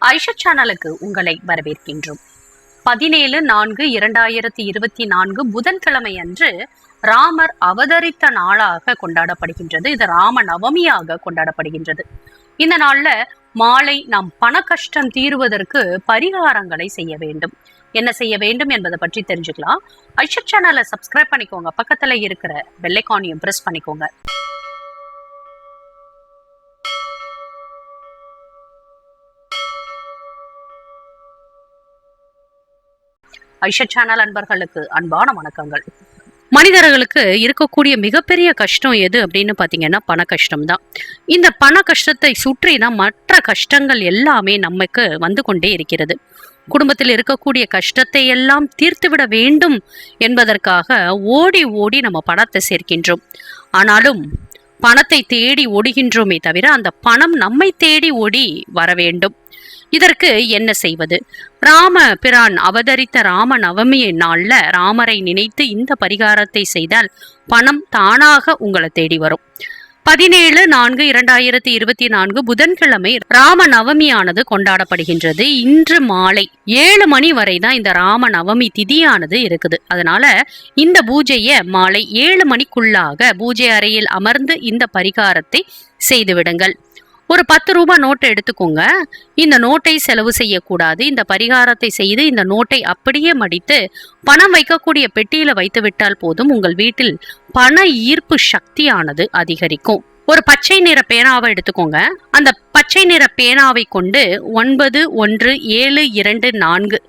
ஐஷா சேனலுக்கு உங்களை வரவேற்கின்றோம். பதினேழு நான்கு இரண்டாயிரத்தி இருபத்தி நான்கு புதன்கிழமை அன்று ராமர் அவதரித்த நாளாக கொண்டாடப்படுகின்றது. இது ராம நவமியாக கொண்டாடப்படுகின்றது. இந்த நாள்ல மாலை நாம் பண கஷ்டம் தீருவதற்கு பரிகாரங்களை செய்ய வேண்டும். என்ன செய்ய வேண்டும் என்பதை பற்றி தெரிஞ்சுக்கலாம். ஐஷா சேனலை சப்ஸ்கிரைப் பண்ணிக்கோங்க. பக்கத்துல இருக்கிற பெல்லைக்கானையும் ப்ரெஸ் பண்ணிக்கோங்க. ஐஷா சேனல் அன்பர்களுக்கு அன்பான வணக்கங்கள். மனிதர்களுக்கு இருக்கக்கூடிய மிகப்பெரிய கஷ்டம் எது அப்படின்னு பார்த்தீங்கன்னா பண கஷ்டம் தான் இந்த பண கஷ்டத்தை சுற்றி தான் மற்ற கஷ்டங்கள் எல்லாமே நமக்கு வந்து கொண்டே இருக்கிறது. குடும்பத்தில் இருக்கக்கூடிய கஷ்டத்தை எல்லாம் தீர்த்துவிட வேண்டும் என்பதற்காக ஓடி ஓடி நம்ம பணத்தை சேர்க்கின்றோம். ஆனாலும் பணத்தை தேடி ஓடுகின்றோமே தவிர அந்த பணம் நம்மை தேடி ஓடி வர வேண்டும். இதற்கு என்ன செய்வது? ராம பிரான் அவதரித்த ராம நவமி நாள்ல ராமரை நினைத்து இந்த பரிகாரத்தை செய்தால் பணம் தானாக உங்களை தேடி வரும். பதினேழு நான்கு இரண்டாயிரத்தி இருபத்தி நான்கு புதன்கிழமை ராம நவமியானது கொண்டாடப்படுகின்றது. இன்று மாலை ஏழு மணி வரை தான் இந்த ராம நவமி திதியானது இருக்குது. அதனால இந்த பூஜையை மாலை ஏழு மணிக்குள்ளாக பூஜை அறையில் அமர்ந்து இந்த பரிகாரத்தை செய்துவிடுங்கள் ஒரு பத்து ரூபாய் நோட்டை எடுத்துக்கோங்க. இந்த நோட்டை செலவு செய்யக்கூடாது. இந்த பரிகாரத்தை செய்து இந்த நோட்டை அப்படியே மடித்து பணம் வைக்கக்கூடிய பெட்டியில வைத்து விட்டால் போதும். உங்கள் வீட்டில் பண ஈர்ப்பு சக்தியானது அதிகரிக்கும். ஒரு பச்சை நிற பேனாவை எடுத்துக்கோங்க. அந்த பச்சை நிற பேனாவை கொண்டு ஒன்பது ஒன்று ஏழு இரண்டு நான்கு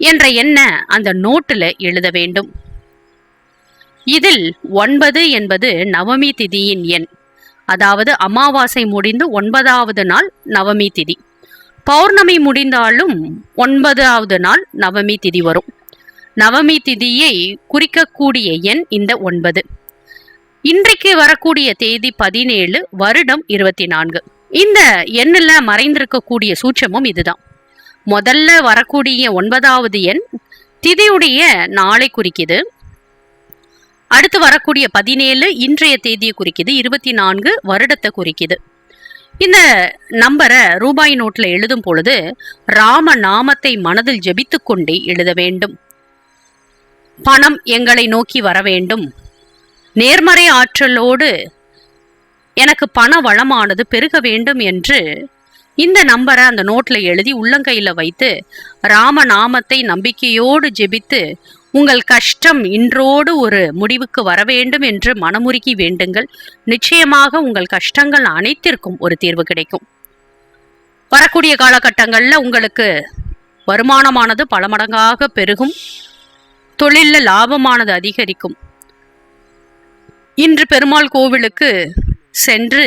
என்ற எண்ண அந்த நோட்டில் எழுத வேண்டும். இதில் ஒன்பது என்பது நவமி திதியின் எண். அதாவது அமாவாசை முடிந்து ஒன்பதாவது நாள் நவமி திதி. பௌர்ணமி முடிந்தாலும் ஒன்பதாவது நாள் நவமி திதி வரும். நவமி திதியை குறிக்கக்கூடிய எண் இந்த ஒன்பது. இன்றைக்கு வரக்கூடிய தேதி பதினேழு வருடம் இருபத்தி நான்கு இந்த எண்ணில் மறைந்திருக்கக்கூடிய சூட்சமும் இதுதான். முதல்ல வரக்கூடிய ஒன்பதாவது எண் திதியுடைய நாளை குறிக்குது. அடுத்து வரக்கூடிய பதினேழு இன்றைய தேதியை குறிக்குது இருபத்தி நான்கு வருடத்தை குறிக்குது. இந்த நம்பரை ரூபாய் நோட்டில் எழுதும் பொழுது ராம நாமத்தை மனதில் ஜெபித்து கொண்டே எழுத வேண்டும். பணம் எங்களை நோக்கி வர வேண்டும். நேர்மறை ஆற்றலோடு எனக்கு பண வளமானது பெருக வேண்டும் என்று இந்த நம்பரை அந்த நோட்டில் எழுதி உள்ளங்கையில் வைத்து ராம நாமத்தை நம்பிக்கையோடு ஜெபித்து உங்கள் கஷ்டம் இன்றோடு ஒரு முடிவுக்கு வர வேண்டும் என்று மனமுருகி வேண்டுங்கள். நிச்சயமாக உங்கள் கஷ்டங்கள் அனைத்திற்கும் ஒரு தீர்வு கிடைக்கும். வரக்கூடிய காலகட்டங்களில் உங்களுக்கு வருமானமானது பல மடங்காக பெருகும். தொழிலில் லாபமானது அதிகரிக்கும். இன்று பெருமாள் கோவிலுக்கு சென்று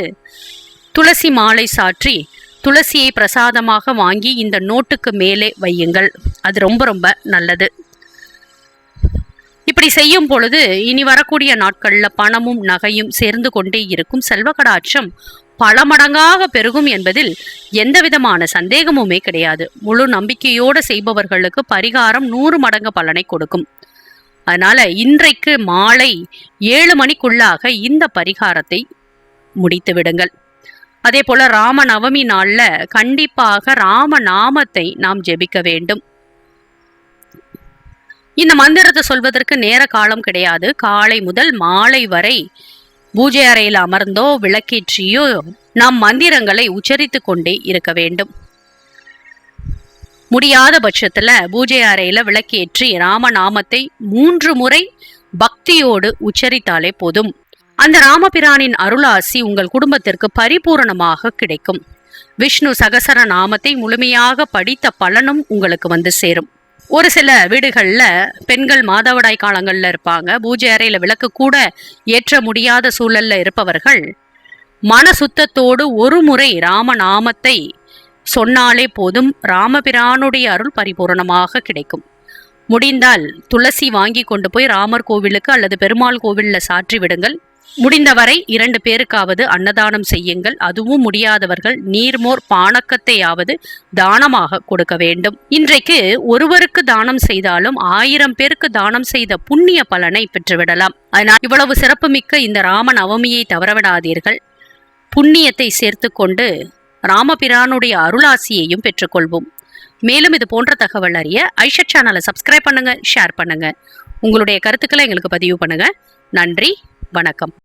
துளசி மாலை சாற்றி துளசியை பிரசாதமாக வாங்கி இந்த நோட்டுக்கு மேலே வையுங்கள். அது ரொம்ப ரொம்ப நல்லது. இப்படி செய்யும் பொழுது இனி வரக்கூடிய நாட்களில் பணமும் நகையும் சேர்ந்து கொண்டே இருக்கும் செல்வ கடாட்சம் பல மடங்காக பெருகும் என்பதில் எந்த விதமான சந்தேகமுமே கிடையாது. முழு நம்பிக்கையோடு செய்பவர்களுக்கு பரிகாரம் நூறு மடங்கு பலனை கொடுக்கும். அதனால இன்றைக்கு மாலை ஏழு மணிக்குள்ளாக இந்த பரிகாரத்தை முடித்து விடுங்கள். அதே போல ராம நவமி நாளில் கண்டிப்பாக ராம நாமத்தை நாம் ஜெபிக்க வேண்டும். இந்த மந்திரத்தை சொல்வதற்கு நேர காலம் கிடையாது. காலை முதல் மாலை வரை பூஜை அறையில் அமர்ந்தோ விளக்கேற்றியோ நாம் மந்திரங்களை உச்சரித்து கொண்டே இருக்க வேண்டும். முடியாத பட்சத்துல பூஜை அறையில விளக்கேற்றி ராமநாமத்தை மூன்று முறை பக்தியோடு உச்சரித்தாலே போதும். அந்த ராமபிரானின் அருளாசி உங்கள் குடும்பத்திற்கு பரிபூரணமாக கிடைக்கும். விஷ்ணு சகசர நாமத்தை முழுமையாக படித்த பலனும் உங்களுக்கு வந்து சேரும். ஒரு சில வீடுகளில் பெண்கள் மாதவிடாய் காலங்களில் இருப்பாங்க. பூஜை அறையில் விளக்கு கூட ஏற்ற முடியாத சூழல்ல இருப்பவர்கள் மன சுத்தத்தோடு ஒரு முறை ராமநாமத்தை சொன்னாலே போதும் ராமபிரானுடைய அருள் பரிபூரணமாக கிடைக்கும். முடிந்தால் துளசி வாங்கி கொண்டு போய் ராமர் கோவிலுக்கு அல்லது பெருமாள் கோவிலில் சாற்றி விடுங்கள். முடிந்தவரை இரண்டு பேருக்காவது அன்னதானம் செய்யுங்கள். அதுவும் முடியாதவர்கள் நீர்மோர் பானக்கத்தையாவது தானமாக கொடுக்க வேண்டும். இன்றைக்கு ஒருவருக்கு தானம் செய்தாலும் ஆயிரம் பேருக்கு தானம் செய்த புண்ணிய பலனை பெற்றுவிடலாம். அதனால் இவ்வளவு சிறப்புமிக்க இந்த ராம நவமியை தவறவிடாதீர்கள். புண்ணியத்தை சேர்த்து கொண்டு ராமபிரானுடைய அருளாசியையும் பெற்றுக்கொள்வோம். மேலும் இது போன்ற தகவல் அறிய ஐஷட் சேனலை சப்ஸ்கிரைப் பண்ணுங்க ஷேர் பண்ணுங்க. உங்களுடைய கருத்துக்களை எங்களுக்கு பதிவு பண்ணுங்க. நன்றி வணக்கம்.